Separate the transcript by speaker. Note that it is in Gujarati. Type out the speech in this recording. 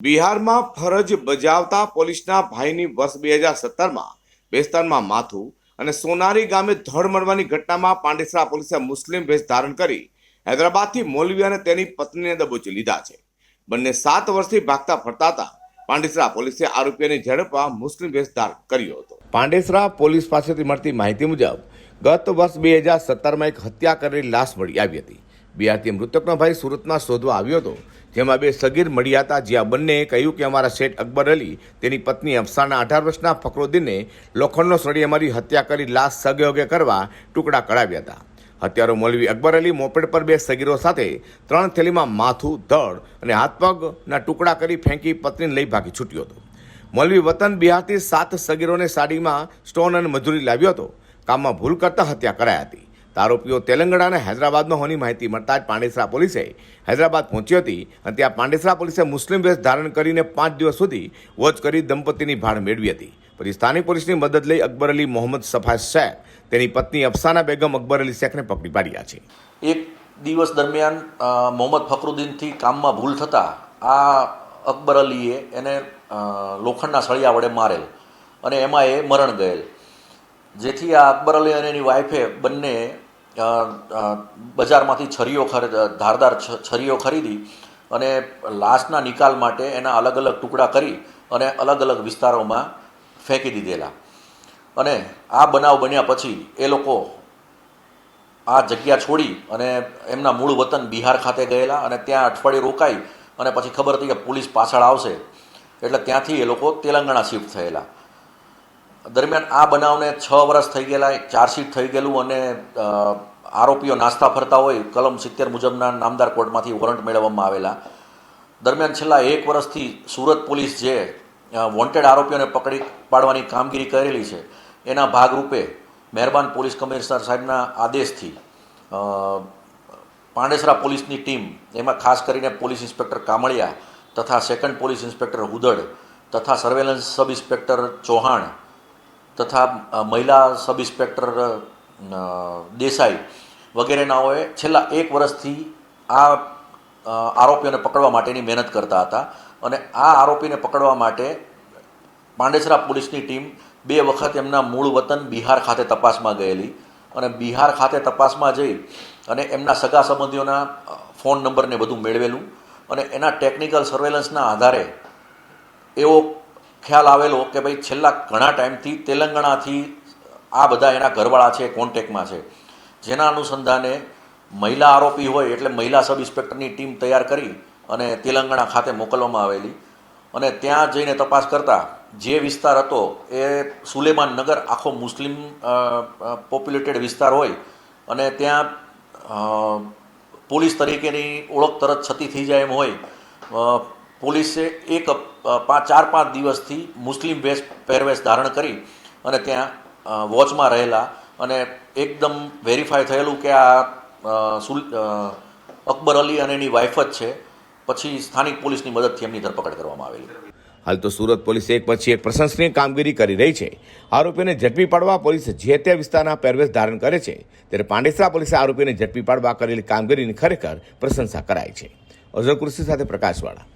Speaker 1: બિહારમાં ફરજ બજાવતા પોલીસના ભાઈની વર્ષ બે હજાર સત્તરમાં બેસ્તાનમાં માથું અને સોનારી ગામે ધડ મળવાની ઘટનામાં પાંડેસરા પોલીસે મુસ્લિમ વેશ ધારણ કરી હૈદરાબાદથી મૌલવી અને તેની પત્નીને દબોચી લીધા છે. બંને સાત વર્ષથી ભાગતા ફરતા હતા. પાંડેસરા પોલીસે આરોપીઓને ઝડપવા મુસ્લિમ ભેસ ધારણ કર્યો હતો. પાંડેસરા પોલીસ પાસેથી મળતી માહિતી મુજબ, ગત વર્ષ બે હજાર સત્તરમાં એક હત્યા કરેલી લાશ મળી આવી હતી. બિહારથી મૃતકનો ભાઈ સુરતમાં શોધવા આવ્યો હતો. જેમાં બે સગીર મળ્યા હતા, જ્યાં બંનેએ કહ્યું કે અમારા શેઠ અકબર અલી, તેની પત્ની અફસાના અઢાર વર્ષના ફકરુદ્દીનને લોખંડનો સળી અમારી હત્યા કરી લાશ સગે વગે કરવા ટુકડા કરાવ્યા હતા. હત્યારો મોલવી અકબર અલી મોપેડ પર બે સગીરો સાથે ત્રણ થેલીમાં માથું ધડ અને હાથ પગના ટુકડા કરી ફેંકી પત્નીને લઈ ભાગી છૂટ્યો હતો. મોલવી વતન બિહારથી સાત સગીરોને સાડીમાં સ્ટોન અને મજૂરી લાવ્યો હતો. કામમાં ભૂલ કરતા હત્યા કરાઈ હતી. આરોપીઓ તેલંગાણા અને હૈદરાબાદમાં હોવાની માહિતી મળતા જ પાંડેસરા પોલીસે હૈદરાબાદ પહોંચી હતી અને ત્યાં પાંડેસરા પોલીસે મુસ્લિમ વેશ ધારણ કરીને પાંચ દિવસ સુધી વોચ કરી દંપતીની ભાળ મેળવી હતી. પછી સ્થાનિક પોલીસની મદદ લઈ અકબર અલી મોહમ્મદ સફા શેખ તેની પત્ની અફસાના બેગમ અકબર અલી શેખને પકડી પાડ્યા છે.
Speaker 2: એક દિવસ દરમિયાન મોહમ્મદ ફકરુદ્દીનથી કામમાં ભૂલ થતાં આ અકબર અલીએ એને લોખંડના સળિયા વડે મારેલ અને એમાં એ મરણ ગયેલ. જેથી આ અકબર અલી અને એની વાઈફે બંને બજારમાંથી છરીઓ ધારદાર છરીઓ ખરીદી અને લાશના નિકાલ માટે એના અલગ અલગ ટુકડા કરી અને અલગ અલગ વિસ્તારોમાં ફેંકી દીધેલા. અને આ બનાવ બન્યા પછી એ લોકો આ જગ્યા છોડી અને એમના મૂળ વતન બિહાર ખાતે ગયેલા અને ત્યાં અઠવાડિયું રોકાઈ અને પછી ખબર હતી કે પોલીસ પાછળ આવશે. એટલે ત્યાંથી એ લોકો તેલંગાણા શિફ્ટ થયેલા. દરમિયાન આ બનાવને છ વર્ષ થઈ ગયેલા ચાર્જશીટ થઈ ગયેલું અને આરોપીઓ નાસ્તા ફરતા હોય, કલમ સિત્તેર મુજબના નામદાર કોર્ટમાંથી વોરંટ મેળવવામાં આવેલા. દરમિયાન છેલ્લા એક વર્ષથી સુરત પોલીસ જે વોન્ટેડ આરોપીઓને પકડી પાડવાની કામગીરી કરેલી છે, એના ભાગરૂપે મહેરબાન પોલીસ કમિશનર સાહેબના આદેશથી પાંડેસરા પોલીસની ટીમ, એમાં ખાસ કરીને પોલીસ ઇન્સ્પેક્ટર કામળિયા તથા સેકન્ડ પોલીસ ઇન્સ્પેક્ટર હુદડ તથા સર્વેલન્સ સબ ઇન્સ્પેક્ટર ચૌહાણ તથા મહિલા સબ ઇન્સ્પેક્ટર દેસાઈ વગેરેનાઓએ છેલ્લા એક વર્ષથી આ આરોપીઓને પકડવા માટેની મહેનત કરતા હતા અને આ આરોપીને પકડવા માટે પાંડેસરા પોલીસની ટીમ બે વખત એમના મૂળ વતન બિહાર ખાતે તપાસમાં ગયેલી અને બિહાર ખાતે તપાસમાં જઈ અને એમના સગા સંબંધીઓના ફોન નંબરને બધું મેળવેલું અને એના ટેકનિકલ સર્વેલન્સના આધારે એવો ખ્યાલ આવેલો કે ભાઈ છેલ્લા ઘણા ટાઈમથી તેલંગાણાથી આ બધા એના ઘરવાળા છે કોન્ટેકમાં છે. જેના અનુસંધાને મહિલા આરોપી હોય એટલે મહિલા સબ ઇન્સ્પેક્ટરની ટીમ તૈયાર કરી અને તેલંગાણા ખાતે મોકલવામાં આવેલી. અને ત્યાં જઈને તપાસ કરતા જે વિસ્તાર હતો એ સુલેમાન નગર, આખો મુસ્લિમ પોપ્યુલેટેડ વિસ્તાર હોય અને ત્યાં પોલીસ તરીકેની ઓળખ તરત છતી થઈ જાય એમ હોય. પોલીસે એક પાંચ, ચાર, પાંચ દિવસથી મુસ્લિમ વેશ, પહેરવેશ ધારણ કરી અને ત્યાં વોચમાં રહેલા અને એકદમ વેરીફાઈ થયેલું કે આ સુલ અકબર અલી અને એની વાઇફ જ છે. પછી સ્થાનિક પોલીસની મદદથી એમની ધરપકડ કરવામાં આવેલી.
Speaker 1: હાલ તો સુરત પોલીસે એક પછી એક પ્રશંસનીય કામગીરી કરી રહી છે. આરોપીઓને ઝડપી પાડવા પોલીસ જે તે વિસ્તારના પહેરવેશ ધારણ કરે છે, ત્યારે પાંડેસરા પોલીસે આરોપીને ઝડપી પાડવા કરેલી કામગીરીની ખરેખર પ્રશંસા કરાય છે. અઝર કૃષિ સાથે પ્રકાશવાળા.